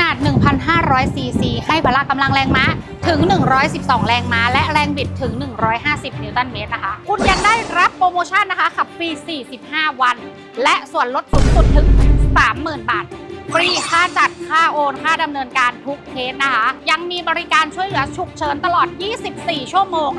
นาด 1,500 ซีซี ให้พละกำลังแรงม้าถึง 112 แรงม้า และแรงบิดถึง 150 นิวตันเมตรนะคะ คุณยังได้รับโปรโมชั่นนะคะ ขับฟรี 45 วัน และส่วนลดสูงสุดถึง 30,000 บาท ฟรีค่าจัด ค่าโอน ค่าดำเนินการทุกเคสนะคะ ยังมีบริการช่วยเหลือฉุกเฉินตลอด 24 ชั่วโมง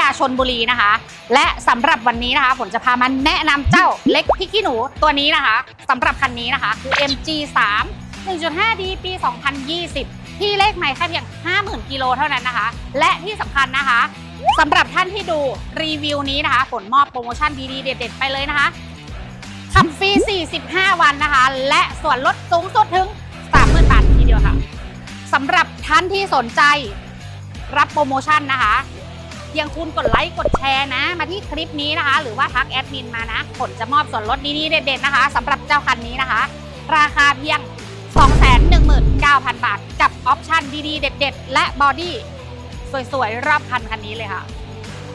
ยาชนบุรีนะคะ และสำหรับวันนี้นะคะฝนจะพามาแนะนำเจ้าเล็กพริกขี้หนูตัวนี้นะคะสำหรับคันนี้นะคะ คือ MG3 1.5D ปี 2020 ที่เลขไม้แค่เพียง 50,000 กิโลเท่านั้นนะคะ และที่สำคัญนะคะสำหรับท่านที่ดูรีวิวนี้นะคะฝนมอบโปรโมชั่นดีๆ เด็ด ๆ ไปเลยนะคะขับฟรี 45 วันนะคะ และส่วนลดสูงสุดถึง 30,000 บาททีเดียวค่ะสำหรับท่านที่สนใจรับโปรโมชั่นนะคะ เพียงคุณกดไลค์กดแชร์นะ มาที่คลิปนี้นะคะ หรือว่าทักแอดมินมานะผลจะมอบส่วนลดดีๆเด็ดๆนะคะสำหรับเจ้าคันนี้นะคะ ราคาเพียง 219,000 บาท กับออปชันดีๆ เด็ด ๆ และบอดี้สวยๆรอบคันคันนี้เลยค่ะ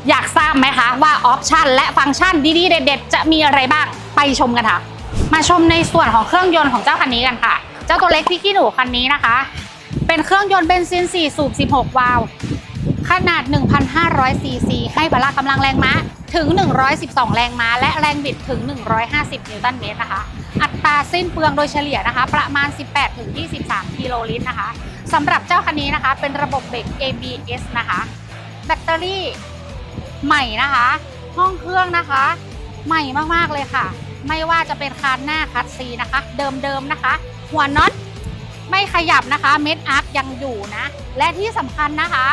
อยากทราบไหมคะว่าออปชันและฟังก์ชันดีๆ เด็ด ๆ จะมีอะไรบ้างไปชมกันค่ะ มาชมในส่วนของเครื่องยนต์ของเจ้าคันนี้กันค่ะ เจ้าตัวเล็กพี่ขี้หนูคันนี้นะคะ เป็นเครื่องยนต์เบนซิน 4 สูบ 16 วาล์ว ขนาด 1,500 ซีซี ให้พละกำลังแรงม้าถึง 112 แรงม้า และแรงบิดถึง 150 นิวตันเมตรนะคะ อัตราสิ้นเปลืองโดยเฉลี่ยนะคะ ประมาณ 18-23 กิโลลิตรนะคะสำหรับเจ้าคันนี้นะคะ เป็นระบบเบรก ABS นะคะ แบตเตอรี่ใหม่นะคะ ห้องเครื่องนะคะ ใหม่มากๆเลยค่ะ ไม่ว่าจะเป็นคานหน้าคัดซีนะคะ เดิมๆนะคะ หัวน็อตไม่ขยับนะคะ เม็ดอาร์คยังอยู่นะ และที่สำคัญนะคะ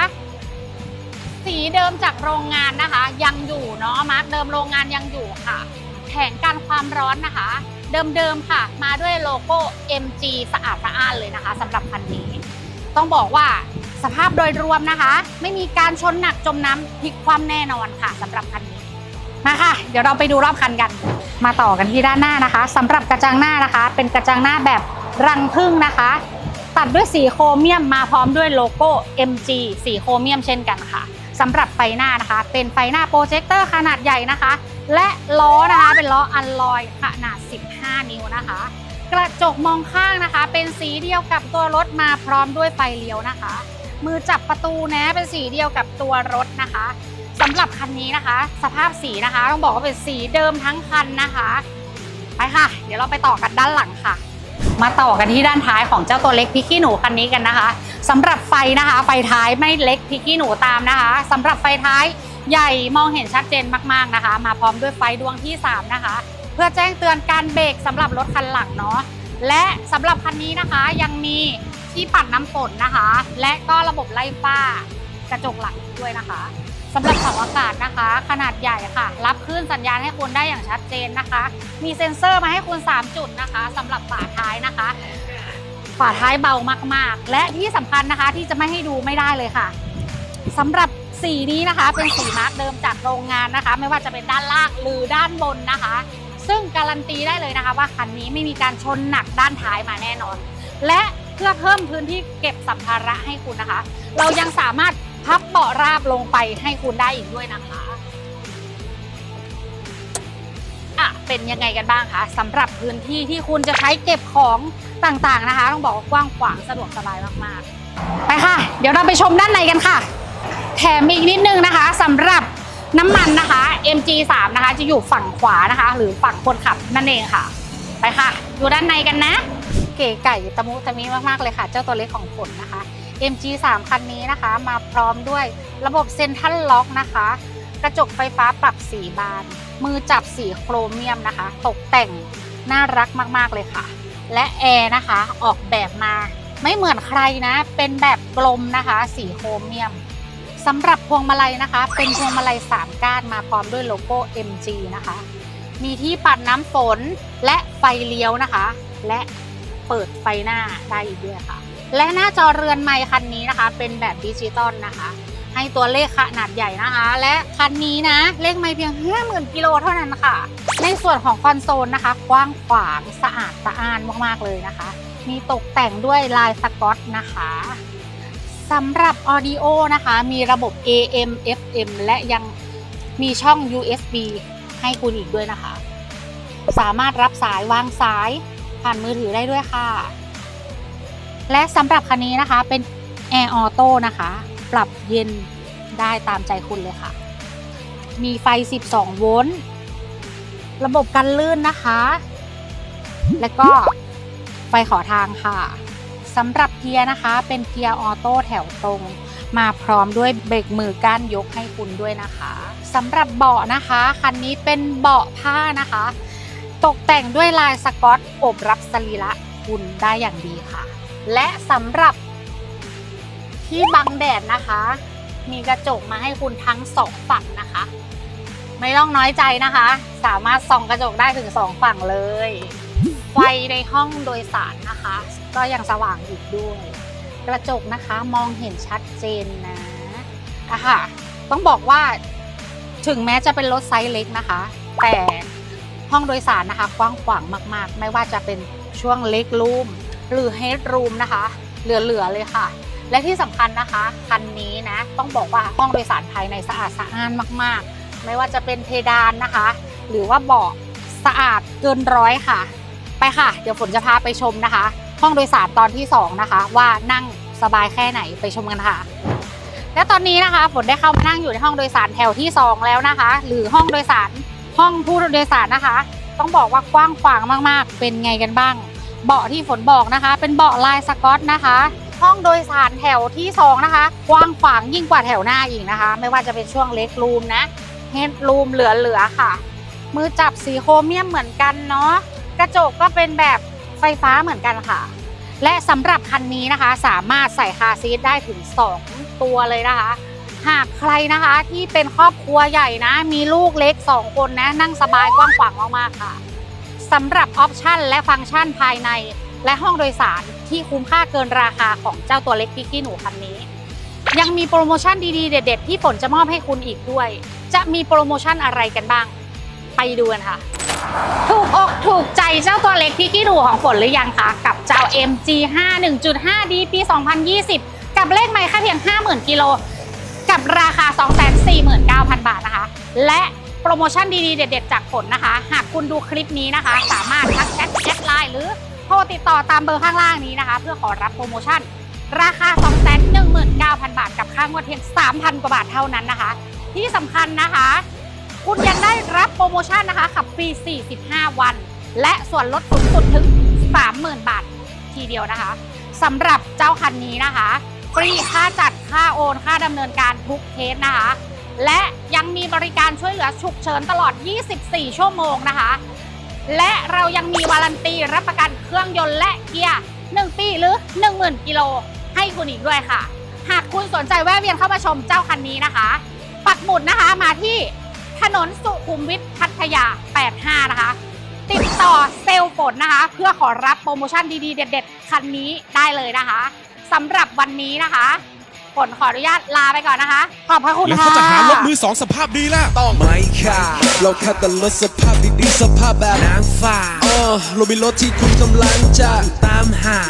สีเดิมจากโรงงานนะคะ ยังอยู่เนาะมาร์กเดิมโรงงานยังอยู่ค่ะ แผงกันความร้อนนะคะ เดิมๆค่ะ มาด้วยโลโก้ MG สะอาดสะอ้านเลยนะคะสำหรับคันนี้ ต้องบอกว่าสภาพโดยรวมนะคะ ไม่มีการชนหนักจมน้ำพลิกคว่ำแน่นอนค่ะสำหรับคันนี้มาค่ะ เดี๋ยวเราไปดูรอบคันกัน มาต่อกันที่ด้านหน้านะคะสำหรับกระจังหน้านะคะ เป็นกระจังหน้าแบบรังพึ่งนะคะ ตัดด้วยสีโครเมียมมาพร้อมด้วยโลโก้ MG สีโครเมียมเช่นกันค่ะ สำหรับไฟหน้านะคะ เป็นไฟหน้าโปรเจคเตอร์ขนาดใหญ่นะคะ และล้อนะคะเป็นล้ออัลลอยขนาด 15 นิ้วนะคะ กระจกมองข้างนะคะ เป็นสีเดียวกับตัวรถมาพร้อมด้วยไฟเลี้ยวนะคะ มือจับประตูนะเป็นสีเดียวกับตัวรถนะคะสำหรับคันนี้นะคะ สภาพสีนะคะ ต้องบอกว่าเป็นสีเดิมทั้งคันนะคะ ไปค่ะ เดี๋ยวเราไปต่อกันด้านหลังค่ะ มาต่อกันที่ด้านท้ายของเจ้าตัวเล็กพิกี้หนูคันนี้กันนะคะสำหรับไฟนะคะ ไฟท้ายไม่เล็กพิกี้หนูตามนะคะสำหรับไฟท้ายใหญ่มองเห็นชัดเจนมากๆนะคะ มาพร้อมด้วยไฟดวงที่ 3 นะคะ เพื่อแจ้งเตือนการเบรกสำหรับรถคันหลังเนาะและสำหรับคันนี้นะคะยังมีที่ปัดน้ำฝนนะคะ และก็ระบบไล่ฟ้ากระจกหลังด้วยนะคะ สำหรับเสาอากาศนะคะ ขนาดใหญ่ค่ะ รับคลื่นสัญญาณให้คุณได้อย่างชัดเจนนะคะ มีเซ็นเซอร์มาให้คุณ 3 จุดนะคะสำหรับฝาท้ายนะคะ ฝาท้ายเบามากๆ และที่สำคัญนะคะที่จะไม่ให้ดูไม่ได้เลยค่ะสำหรับสีนี้นะคะเป็นสีมาร์กเดิมจากโรงงานนะคะ ไม่ว่าจะเป็นด้านล่างหรือด้านบนนะคะ ซึ่งการันตีได้เลยนะคะว่าคันนี้ไม่มีการชนหนักด้านท้ายมาแน่นอน และเพื่อเพิ่มพื้นที่เก็บสัมภาระให้คุณนะคะ เรายังสามารถ พับเบาะราบลงไปให้คุณได้อีกด้วยนะคะอะเป็นยังไงกันบ้างคะสำหรับพื้นที่ที่คุณจะใช้เก็บของต่างๆนะคะ ต้องบอกว่ากว้างขวางสะดวกสบายมากๆ ไปค่ะ เดี๋ยวเราไปชมด้านในกันค่ะ แถมอีกนิดนึงนะคะสำหรับน้ำมันนะคะ MG3 นะคะจะอยู่ฝั่งขวานะคะ หรือฝั่งคนขับนั่นเองค่ะ ไปค่ะ ดูด้านในกันนะ เก๋ไก่ตะมุตะมิมากๆเลยค่ะ เจ้าตัวเล็กของฝนนะคะ MG3 คันนี้นะคะ มาพร้อมด้วยระบบเซ็นทรัลล็อกนะคะ กระจกไฟฟ้าปรับสีบาน มือจับสีโครเมียมนะคะ ตกแต่งน่ารักมาก ๆ เลยค่ะ และแอร์นะคะออกแบบมาไม่เหมือนใครนะ เป็นแบบกลมนะคะ สีโครเมียมสำหรับพวงมาลัยนะคะ เป็นพวงมาลัย 3 ก้านมาพร้อมด้วยโลโก้ MG นะคะ มีที่ปัดน้ำฝนและไฟเลี้ยวนะคะ และเปิดไฟหน้าได้อีกด้วยค่ะ และหน้าจอเรือนไมค์คันนี้นะคะ เป็นแบบดิจิตอลนะคะ ให้ตัวเลขขนาดใหญ่นะคะ และคันนี้นะเลขไม่เพียง 50,000 กิโลเท่านั้นค่ะ ในส่วนของคอนโซลนะคะ กว้างขวางสะอาดสะอ้านมากๆเลยนะคะ มีตกแต่งด้วยลายสกอตนะคะสำหรับออดิโอนะคะ มีระบบ AM FM และยังมีช่อง USB ให้คุณอีกด้วยนะคะ สามารถรับสายวางสายผ่านมือถือได้ด้วยค่ะ และสำหรับคันนี้นะคะเป็น Air Auto นะคะ ปรับเย็นได้ตามใจคุณเลยค่ะ มีไฟ 12 โวลต์ ระบบกันลื่นนะคะ แล้วก็ไฟขอทางค่ะสำหรับเกียร์นะคะ เป็นเกียร์ออโต้แถวตรง มาพร้อมด้วยเบรกมือก้านยกให้คุณด้วยนะคะสำหรับเบาะนะคะ คันนี้เป็นเบาะผ้านะคะ ตกแต่งด้วยลายสกอตอบรับสรีระคุณได้อย่างดีค่ะ และสำหรับที่บังแดดนะคะ มีกระจกมาให้คุณทั้งสองฝั่งนะคะ ไม่ต้องน้อยใจนะคะ สามารถส่องกระจกได้ถึงสองฝั่งเลย ไฟในห้องโดยสารนะคะ ก็ยังสว่างอีกด้วย กระจกนะคะมองเห็นชัดเจนนะอะค่ะ ต้องบอกว่าถึงแม้จะเป็นรถไซส์เล็กนะคะ แต่ห้องโดยสารนะคะกว้างขวางมาก ๆ ไม่ว่าจะเป็นช่วงเล็กรูม หรือเฮดรูมนะคะเหลือๆเลยค่ะ และที่สำคัญนะคะคันนี้นะต้องบอกว่าห้องโดยสารภายในสะอาดสะอ้านมากๆ ไม่ว่าจะเป็นเพดานนะคะ หรือว่าเบาะสะอาดเกินร้อยค่ะ ไปค่ะ เดี๋ยวฝนจะพาไปชมนะคะ ห้องโดยสารตอนที่ 2 นะคะ ว่านั่งสบายแค่ไหนไปชมกันค่ะ และตอนนี้นะคะฝนได้เข้ามานั่งอยู่ในห้องโดยสารแถวที่ 2 แล้วนะคะ หรือห้องโดยสารห้องผู้โดยสารนะคะ ต้องบอกว่ากว้างขวางมากๆ เป็นไงกันบ้าง เบาะที่ฝนบอกนะคะ เป็นเบาะลายสกอตนะคะ ห้องโดยสารแถวที่ 2 นะคะ กว้างขวางยิ่งกว่าแถวหน้าอีกนะคะ ไม่ว่าจะเป็นช่วงเล็กรูมนะเฮดรูมเหลือๆค่ะ มือจับสีโครเมียมเหมือนกันเนาะกระจกก็เป็นแบบไฟฟ้าเหมือนกันค่ะ และสำหรับคันนี้นะคะ สามารถใส่คาซีทได้ถึง 2 ตัวเลยนะคะ หากใครนะคะที่เป็นครอบครัวใหญ่นะ มีลูกเล็ก 2 คนนะ นั่งสบายกว้างขวางมากๆค่ะ สำหรับออปชันและฟังก์ชันภายใน และห้องโดยสารที่คุ้มค่าเกินราคาของเจ้าตัวเล็กพิกกี้หนูคันนี้ ยังมีโปรโมชั่นดีๆ เด็ด ๆ ที่ฝนจะมอบให้คุณอีกด้วย จะมีโปรโมชั่นอะไรกันบ้าง ไปดูกันค่ะ ถูกอกถูกใจเจ้าตัวเล็กพิกกี้หนูของฝนหรือยังคะกับเจ้า MG5 1.5D ปี 2020 กับเลขไม่ค่าเพียง 50,000กิโลกับราคา 249,000 บาทนะคะ และ โปรโมชั่นดีๆ เด็ด ๆ จากฝนนะคะ หากคุณดูคลิปนี้นะคะ สามารถทักแชทแชทไลน์หรือโทรติดต่อตามเบอร์ข้างล่างนี้นะคะ เพื่อขอรับโปรโมชั่น ราคา 219,000 บาท กับค่างวดเพียง 3,000 กว่าบาทเท่านั้นนะคะ ที่สำคัญนะคะ คุณยังได้รับโปรโมชั่นนะคะขับฟรี 45 วัน และส่วนลดสูงสุดถึง 30,000 บาททีเดียวนะคะสำหรับเจ้าคันนี้นะคะฟรีค่าจัดค่าโอนค่าดำเนินการทุกเคสนะคะ ลือฉุกเฉินตลอด 24 ชั่วโมงนะคะ และเรายังมีวารันตีรับประกันเครื่องยนต์และเกียร์ 1 ปีหรือ 10,000 กิโลให้คุณอีกด้วยค่ะ หากคุณสนใจแวะเวียนเข้ามาชมเจ้าคันนี้นะคะ ปักหมุดนะคะมาที่ถนนสุขุมวิทพัทยา 85 นะคะ ติดต่อเซลล์ฝนนะคะ เพื่อขอรับโปรโมชั่นดีๆ เด็ด ๆ คันนี้ได้เลยนะคะสำหรับวันนี้นะคะ ฝนขออนุญาตลาไปก่อนนะคะ ขอบพระคุณแล้วค่ะ เขาจะหารถมือสองสภาพดีล่ะ ต้องไม่ค่ะเราแค่แต่รถสภาพดีๆสภาพแบบนางฟ้าเออเรามีรถที่คุณกำลังจะตามหา